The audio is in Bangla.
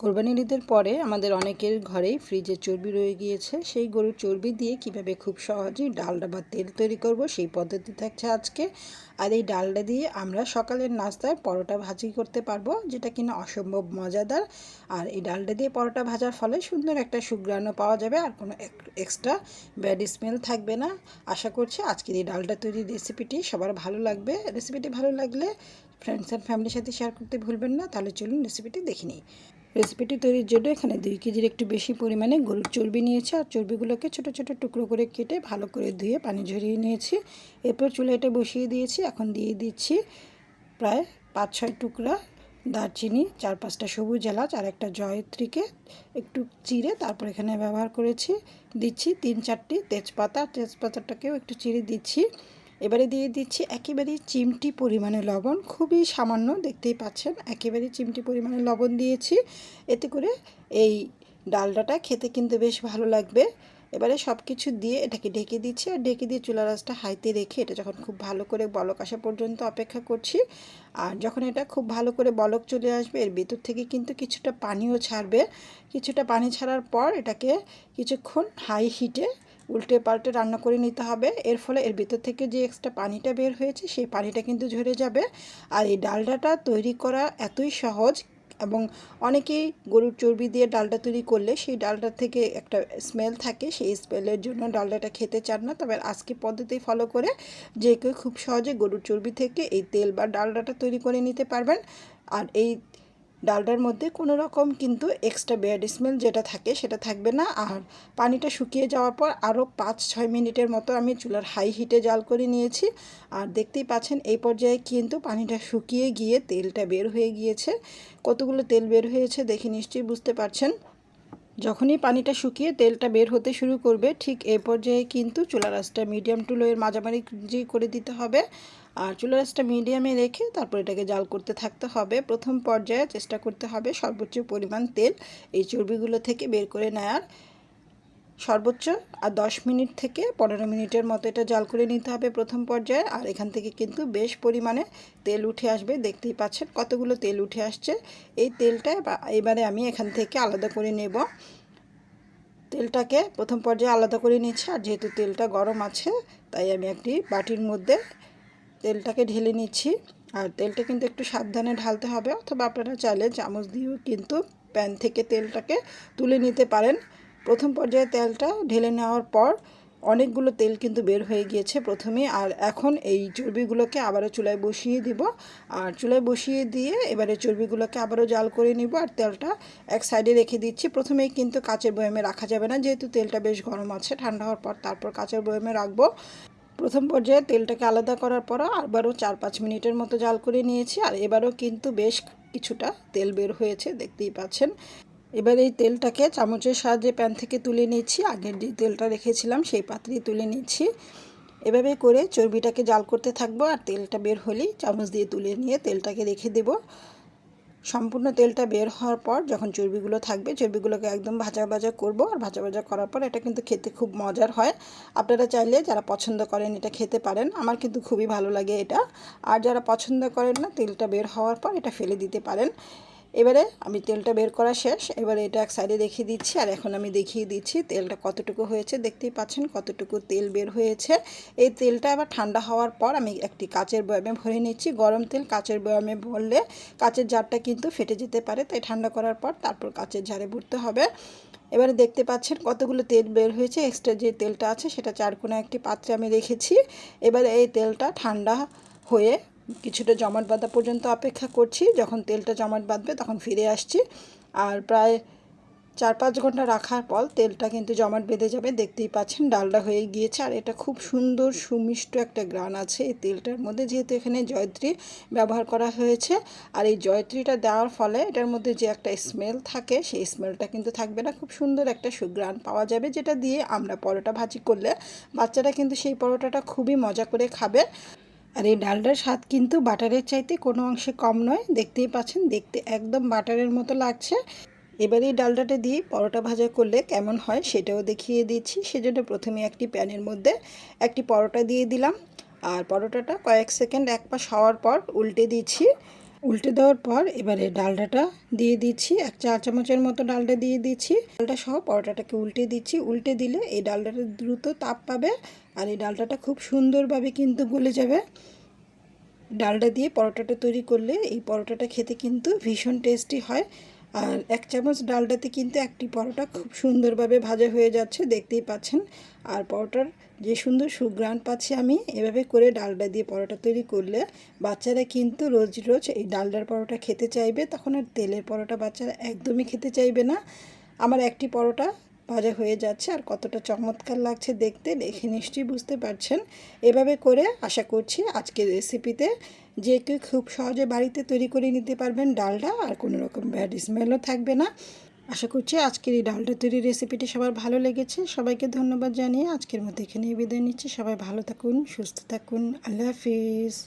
কোরবানির ঈদের পরে আমাদের অনেকের ঘরেই ফ্রিজে চর্বি রয়ে গিয়েছে। সেই গরুর চর্বি দিয়ে কীভাবে খুব সহজেই ডালডা বা তেল তৈরি করব সেই পদ্ধতি থাকছে আজকে। আর এই ডালডা দিয়ে আমরা সকালের নাস্তায় পরোটা ভাজি করতে পারব, যেটা কিনা অসম্ভব মজাদার। আর এই ডালডা দিয়ে পরোটা ভাজার ফলে সুন্দর একটা সুগ্রাণও পাওয়া যাবে আর কোনো এক্সট্রা ব্যাড স্মেল থাকবে না। আশা করছি আজকের এই ডালডা তৈরির রেসিপিটি সবার ভালো লাগবে। রেসিপিটি ভালো লাগলে ফ্রেন্ডস অ্যান্ড ফ্যামিলির সাথে শেয়ার করতে ভুলবেন না। তাহলে চলুন রেসিপিটি দেখে নিই। রেসিপিটি তৈরির জন্য এখানে দুই কেজির একটু বেশি পরিমাণে গরুর চর্বি নিয়েছি। আর চর্বিগুলোকে ছোট ছোট টুকরো করে কেটে ভালো করে ধুয়ে পানি ঝরিয়ে নিয়েছি। এরপর চুলাইটা বসিয়ে দিয়েছি। এখন দিয়ে দিচ্ছি প্রায় পাঁচ ছয় টুকরা দারচিনি, চার পাঁচটা সবুজ এলাচ আর একটা জয়ত্রীকে একটু চিড়ে তারপর এখানে ব্যবহার করেছি। দিচ্ছি তিন চারটি তেজপাতা। তেজপাতাটাকেও একটু চিড়ে দিচ্ছি। এবারে দিয়ে দিচ্ছি একেবারেই চিমটি পরিমাণে লবণ, খুবই সামান্য, দেখতেই পাচ্ছেন একেবারেই চিমটি পরিমাণে লবণ দিয়েছি। এতে করে এই ডালডাটা খেতে কিন্তু বেশ ভালো লাগবে। এবারে সব কিছু দিয়ে এটাকে ঢেকে দিচ্ছি, আর ঢেকে দিয়ে চুলা রাসটা হাইতে রেখে এটা যখন খুব ভালো করে বলক আসা পর্যন্ত অপেক্ষা করছি, আর যখন এটা খুব ভালো করে বলক চলে আসবে, এর ভিতর থেকে কিন্তু কিছুটা পানিও ছাড়বে। কিছুটা পানি ছাড়ার পর এটাকে কিছুক্ষণ হাই হিটে উল্টে পাল্টে রান্না করে নিতে হবে। এর ফলে এর ভিতর থেকে যে এক্সট্রা পানিটা বের হয়েছে, সেই পানিটা কিন্তু ঝরে যাবে। আর এই ডালডাটা তৈরি করা এতই সহজ এবং অনেকেই গরুর চর্বি দিয়ে ডালটা তৈরি করলে সেই ডালটা থেকে একটা স্মেল থাকে, সেই স্মেলের জন্য ডালডাটা খেতে চান না। তবে আজকে পদ্ধতি ফলো করে যে কেউ খুব সহজে গরুর চর্বি থেকে এই তেল বা ডালডাটা তৈরি করে নিতে পারবেন। আর এই ডালটার মধ্যে কোনো রকম কিন্তু এক্সট্রা ব্যাড স্মেল যেটা থাকে সেটা থাকবে না। আর পানিটা শুকিয়ে যাওয়ার পর আরও পাঁচ ছয় মিনিটের মতো আমি চুলার হাই হিটে জাল করে নিয়েছি। আর দেখতেই পাচ্ছেন এই পর্যায়ে কিন্তু পানিটা শুকিয়ে গিয়ে তেলটা বের হয়ে গিয়েছে। কতগুলো তেল বের হয়েছে দেখে নিশ্চয়ই বুঝতে পারছেন। যখনই পানিটা শুকিয়ে তেলটা বের হতে শুরু করবে, ঠিক এই পর্যায়ে কিন্তু চুলা রাসটা মিডিয়াম টু লোয়ের মাঝামাঝি করে দিতে হবে। আর চুলা রাসটা মিডিয়ামে রেখে তারপর এটাকে জাল করতে থাকতে হবে। প্রথম পর্যায়ে চেষ্টা করতে হবে সর্বোচ্চ পরিমাণ তেল এই চর্বিগুলো থেকে বের করে নেয়ার। সর্বোচ্চ আর দশ মিনিট থেকে পনেরো মিনিটের মতো এটা জাল করে নিতে হবে প্রথম পর্যায়ে। আর এখান থেকে কিন্তু বেশ পরিমাণে তেল উঠে আসবে। দেখতেই পাচ্ছেন কতগুলো তেল উঠে আসছে। এই তেলটা এবারে আমি এখান থেকে আলাদা করে নেব। তেলটাকে প্রথম পর্যায়ে আলাদা করে নিচ্ছি। আর যেহেতু তেলটা গরম আছে, তাই আমি একটি বাটির মধ্যে তেলটাকে ঢেলে নিচ্ছি। আর তেলটা কিন্তু একটু সাবধানে ঢালতে হবে, অথবা আপনারা চাইলে চামচ দিয়েও কিন্তু প্যান থেকে তেলটাকে তুলে নিতে পারেন। প্রথম পর্যায়ে তেলটা ঢেলে নেওয়ার পর অনেকগুলো তেল কিন্তু বের হয়ে গিয়েছে প্রথমে, আর এখন এই চর্বিগুলোকে আবারও চুলায় বসিয়ে দিব। আর চুলায় বসিয়ে দিয়ে এবারে চর্বিগুলোকে আবারও জাল করে নিব, আর তেলটা এক সাইডে রেখে দিচ্ছি। প্রথমেই কিন্তু কাঁচের বয়ামে রাখা যাবে না, যেহেতু তেলটা বেশ গরম আছে, ঠান্ডা হওয়ার পর তারপর কাঁচের বয়ামে রাখব। প্রথম পর্যায়ে তেলটাকে আলাদা করার পর আবারও চার পাঁচ মিনিটের মতো জাল করে নিয়েছি আর এবারও কিন্তু বেশ কিছুটা তেল বের হয়েছে, দেখতেই পাচ্ছেন। এবার এই তেলটাকে চামচের সাহায্যে প্যান থেকে তুলে নিচ্ছি। আগের যে তেলটা রেখেছিলাম সেই পাত্রে তুলে নিচ্ছি। এভাবে করে চর্বিটাকে জাল করতে থাকব আর তেলটা বের হলেই চামচ দিয়ে তুলে নিয়ে তেলটাকে রেখে দেব। সম্পূর্ণ তেলটা বের হওয়ার পর যখন চর্বিগুলো থাকবে, চর্বিগুলোকে একদম ভাজা ভাজা করব আর ভাজা ভাজা করার পর এটা কিন্তু খেতে খুব মজার হয়। আপনারা চাইলে যারা পছন্দ করেন এটা খেতে পারেন, আমার কিন্তু খুবই ভালো লাগে এটা। আর যারা পছন্দ করেন না, তেলটা বের হওয়ার পর এটা ফেলে দিতে পারেন। এবারে আমি তেলটা বের করা শেষ। এবারে এটা এক সাইডে রেখে দিচ্ছি। আর এখন আমি দেখিয়ে দিচ্ছি তেলটা কতটুকু হয়েছে। দেখতেই পাচ্ছেন কতটুকু তেল বের হয়েছে। এই তেলটা আবার ঠান্ডা হওয়ার পর আমি একটি কাচের বয়ামে ভরে নিচ্ছি। গরম তেল কাচের বয়ামে ভরলে কাচের জারটা কিন্তু ফেটে যেতে পারে। তাই ঠান্ডা করার পর তারপর কাচের জারে ভরতে হবে। এবারে দেখতে পাচ্ছেন কতগুলো তেল বের হয়েছে। এক্সট্রা যে তেলটা আছে সেটা চারকোনা একটি পাত্রে আমি রেখেছি। এবারে এই তেলটা ঠান্ডা হয়ে কিছুটা জমাট বাঁধা পর্যন্ত অপেক্ষা করছি। যখন তেলটা জমাট বাঁধবে তখন ফিরে আসছি। আর প্রায় চার পাঁচ ঘণ্টা রাখার পর তেলটা কিন্তু জমাট বেঁধে যাবে। দেখতেই পাচ্ছেন ডালটা হয়ে গিয়েছে। আর এটা খুব সুন্দর, সুমিষ্ট একটা গ্রান আছে এই তেলটার মধ্যে। যেহেতু এখানে জয়ত্রী ব্যবহার করা হয়েছে। আর এই জয়ত্রীটা দেওয়ার ফলে এটার মধ্যে যে একটা স্মেল থাকে, সেই স্মেলটা কিন্তু থাকবে না। খুব সুন্দর একটা সুগ্রান পাওয়া যাবে, যেটা দিয়ে আমরা পরোটা ভাজি করলে বাচ্চারা কিন্তু সেই পরোটাটা খুবই মজা করে খাবে। আর এই ডালটার স্বাদ কিন্তু বাটারের চাইতে কোনো অংশে কম নয়। দেখতেই পাচ্ছেন, দেখতে একদম বাটারের মতো লাগছে। এবার এই ডালটাটা দিয়ে পরোটা ভাজা করলে কেমন হয় সেটাও দেখিয়ে দিচ্ছি। সেজন্য প্রথমে একটি প্যানের মধ্যে একটি পরোটা দিয়ে দিলাম। আর পরোটাটা কয়েক সেকেন্ড এক পাশ হওয়ার পর উল্টে দিচ্ছি। উল্টে দেওয়ার পর এবারে ডালডাটা দিয়ে দিচ্ছি। এক চা চামচের মতো ডালটা দিয়ে দিচ্ছি। ডালটা সহ পরোটাটাকে উল্টে দিচ্ছি। উল্টে দিলে এই ডালটাটা দ্রুত তাপ পাবে আর এই ডালটাটা খুব সুন্দরভাবে কিন্তু গলে যাবে। ডালটা দিয়ে পরোটাটা তৈরি করলে এই পরোটাটা খেতে কিন্তু ভীষণ টেস্টি হয়। আর এক চামচ ডালটাতে কিন্তু একটি পরোটা খুব সুন্দরভাবে ভাজা হয়ে যাচ্ছে, দেখতেই পাচ্ছেন। আর পরোটার যে সুন্দর সুগ্রাণ পাচ্ছি আমি, এভাবে করে ডালডা দিয়ে পরোটা তৈরি করলে বাচ্চারা কিন্তু রোজ রোজ এই ডালডার পরোটা খেতে চাইবে, তখন আর তেলের পরোটা বাচ্চারা একদমই খেতে চাইবে না। আমার একটি পরোটা ভাজা হয়ে যাচ্ছে, আর কতটা চমৎকার লাগছে দেখতে, দেখে নিশ্চয়ই বুঝতে পারছেন। এভাবে করে আশা করছি আজকের রেসিপিতে যে কেউ খুব সহজে বাড়িতে তৈরি করে নিতে পারবেন ডালটা আর কোনো রকম ব্যাড স্মেলও থাকবে না। আশা করছি আজকের এই ডালটা তৈরির রেসিপিটি সবার ভালো লেগেছে। সবাইকে ধন্যবাদ জানিয়ে আজকের মতো এখানেই বিদায় নিচ্ছি। সবাই ভালো থাকুন, সুস্থ থাকুন। আল্লাহ হাফিজ।